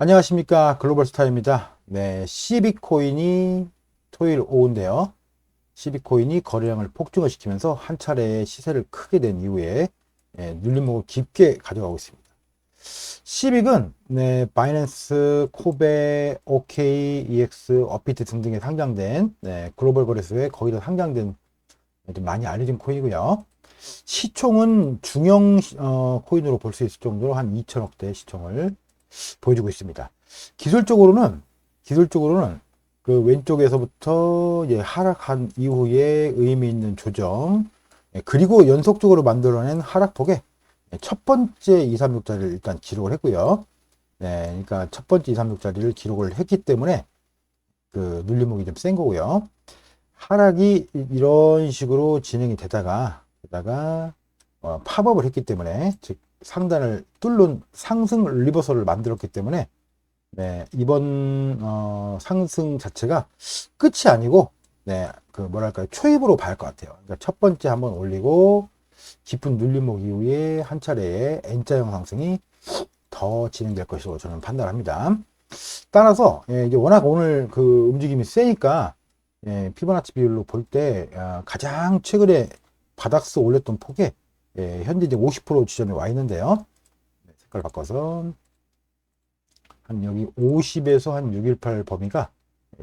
안녕하십니까 글로벌 스타입니다. 네, 시비코인이 토요일 오후인데요. 시비코인이 거래량을 폭증을 시키면서 한 차례 시세를 크게 낸 이후에 예, 눌림목을 깊게 가져가고 있습니다. 시빅은 네, 바이낸스, 코베, OK, EX, 업비트 등등에 상장된 네, 글로벌 거래소에 거의 다 상장된 좀 많이 알려진 코인이고요. 시총은 중형 어, 코인으로 볼 수 있을 정도로 한 2천억대 시총을 보여주고 있습니다. 기술적으로는 기술적으로는 그 왼쪽에서부터 이제 하락한 이후에 의미 있는 조정 예, 그리고 연속적으로 만들어낸 하락폭의 첫 번째 2, 3, 6자리를 일단 기록을 했고요. 네, 그러니까 첫 번째 2, 3, 6자리를 기록을 했기 때문에 그 눌림목이 좀 센 거고요. 하락이 이런 식으로 진행이 되다가 되다가 어, 팝업을 했기 때문에 즉 상단을 뚫는 상승 리버설을 만들었기 때문에 네, 이번 어, 상승 자체가 끝이 아니고 네, 그 뭐랄까요 초입으로 봐야 할 것 같아요. 그러니까 첫 번째 한번 올리고 깊은 눌림목 이후에 한 차례의 N자형 상승이 더 진행될 것으로 저는 판단합니다. 따라서 예, 이제 워낙 오늘 그 움직임이 세니까 예, 피보나치 비율로 볼때 아, 가장 최근에 바닥스 올렸던 폭에 예, 현재 이제 50% 지점에 와 있는데요. 네, 색깔 바꿔서 한 여기 50에서 한 618 범위가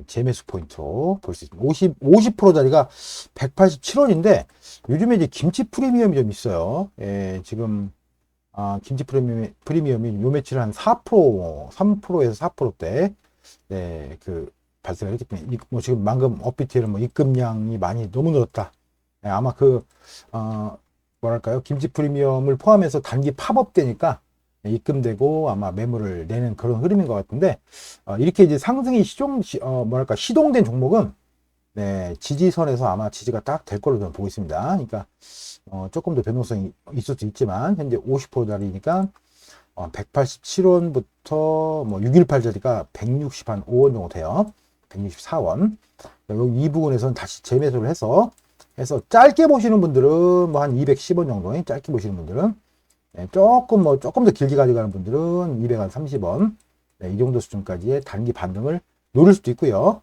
재매수 포인트로 볼 수 있습니다. 50, 50%짜리가 187원인데 요즘에 이제 김치 프리미엄이 좀 있어요. 예, 지금 아, 김치 프리미엄, 프리미엄이 요 며칠 한 4%, 3%에서 4%대 네, 그 발생을 했기 때문에 이, 뭐 지금 방금 업비트에는 뭐 입금량이 많이 너무 늘었다. 예, 아마 그 어, 뭐랄까요 김치 프리미엄을 포함해서 단기 팝업 되니까 입금되고 아마 매물을 내는 그런 흐름인 것 같은데 어, 이렇게 이제 상승이 시종 시, 어, 뭐랄까 시동된 종목은 네, 지지선에서 아마 지지가 딱 될 걸로 저는 보고 있습니다. 그러니까 어, 조금 더 변동성이 있을 수 있지만 현재 50%짜리니까 어, 187원부터 뭐 618짜리가 165원 정도 돼요. 164원. 여기 이 부분에서는 다시 재매수를 해서 해서 짧게 보시는 분들은 뭐 한 210원 정도 짧게 보시는 분들은 네, 조금 뭐 조금 더 길게 가져가는 분들은 230원 네, 이 정도 수준까지의 단기 반등을 노릴 수도 있고요.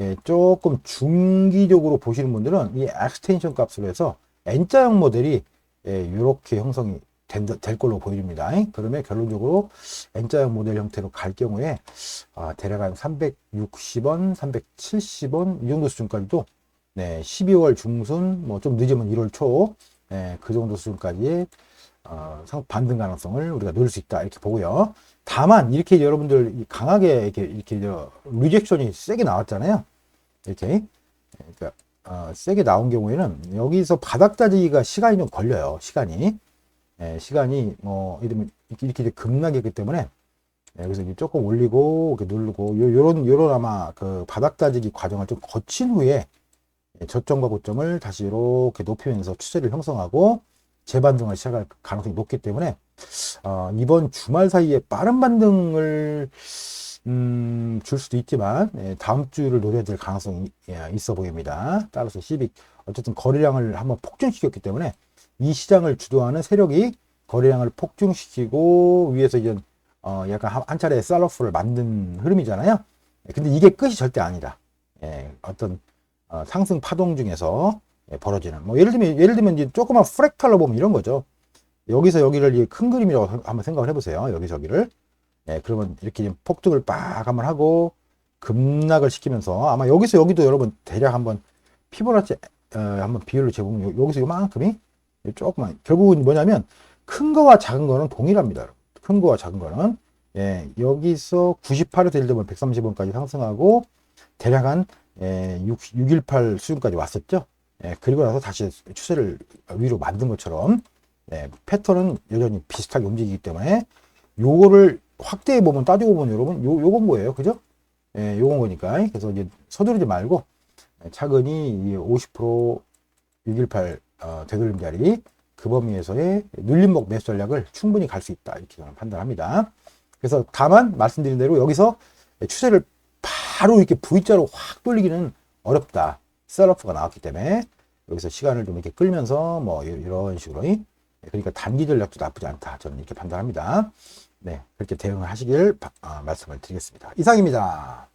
예, 조금 중기적으로 보시는 분들은 이 엑스텐션 값으로 해서 N자형 모델이 예, 이렇게 형성이 된, 될 걸로 보입니다. 그러면 결론적으로 N자형 모델 형태로 갈 경우에 아, 대략 한 360원, 370원 이 정도 수준까지도 네, 12월 중순, 뭐 좀 늦으면 1월 초, 네, 그 정도 수준까지의 어, 상 반등 가능성을 우리가 노릴 수 있다 이렇게 보고요. 다만 이렇게 여러분들 강하게 이렇게 이렇게 저 리젝션이 세게 나왔잖아요. 이렇게 그러니까 어, 세게 나온 경우에는 여기서 바닥 다지기가 시간이 좀 걸려요. 시간이 예, 시간이 뭐 이러면 이렇게, 이렇게 급락이 있기 때문에 예, 그래서 조금 올리고 이렇게 누르고 요, 요런 요런 아마 그 바닥 다지기 과정을 좀 거친 후에 예, 저점과 고점을 다시 이렇게 높이면서 추세를 형성하고 재반등을 시작할 가능성이 높기 때문에 어, 이번 주말 사이에 빠른 반등을 음, 줄 수도 있지만 예, 다음 주를 노려야 될 가능성이 예, 있어 보입니다. 따라서 시빅 어쨌든 거래량을 한번 폭증시켰기 때문에 이 시장을 주도하는 세력이 거래량을 폭증시키고 위에서 이제 어, 약간 한, 한 차례 셀러프를 만든 흐름이잖아요. 예, 근데 이게 끝이 절대 아니다. 예, 어떤 어, 상승 파동 중에서 예, 벌어지는 뭐 예를 들면 예를 들면 이제 조그만 프랙탈로 보면 이런 거죠. 여기서 여기를 큰 그림이라고 한번 생각을 해보세요. 여기 저기를 예, 그러면 이렇게 폭등을 빡 한번 하고 급락을 시키면서 아마 여기서 여기도 여러분 대략 한번 피보나치 어, 한번 비율을 재보면 여기서 요만큼이 조금만 결국은 뭐냐면 큰 거와 작은 거는 동일합니다. 큰 거와 작은 거는 예, 여기서 98에서 예를 들면 130원까지 상승하고 대략 한 예, 6, 618 수준까지 왔었죠. 예, 그리고 나서 다시 추세를 위로 만든 것처럼 예, 패턴은 여전히 비슷하게 움직이기 때문에 요거를 확대해 보면 따지고 보면 여러분 요 요건 뭐예요, 그죠? 예, 요건 거니까 그래서 이제 서두르지 말고 차근히 50% 618 어, 되돌림 자리 그 범위에서의 눌림목 매수 전략을 충분히 갈 수 있다 이렇게 저는 판단합니다. 그래서 다만 말씀드린 대로 여기서 추세를 바로 이렇게 V자로 확 돌리기는 어렵다. 셀러프가 나왔기 때문에 여기서 시간을 좀 이렇게 끌면서 뭐 이런 식으로 그러니까 단기 전략도 나쁘지 않다. 저는 이렇게 판단합니다. 네, 그렇게 대응을 하시길 바- 아, 말씀을 드리겠습니다. 이상입니다.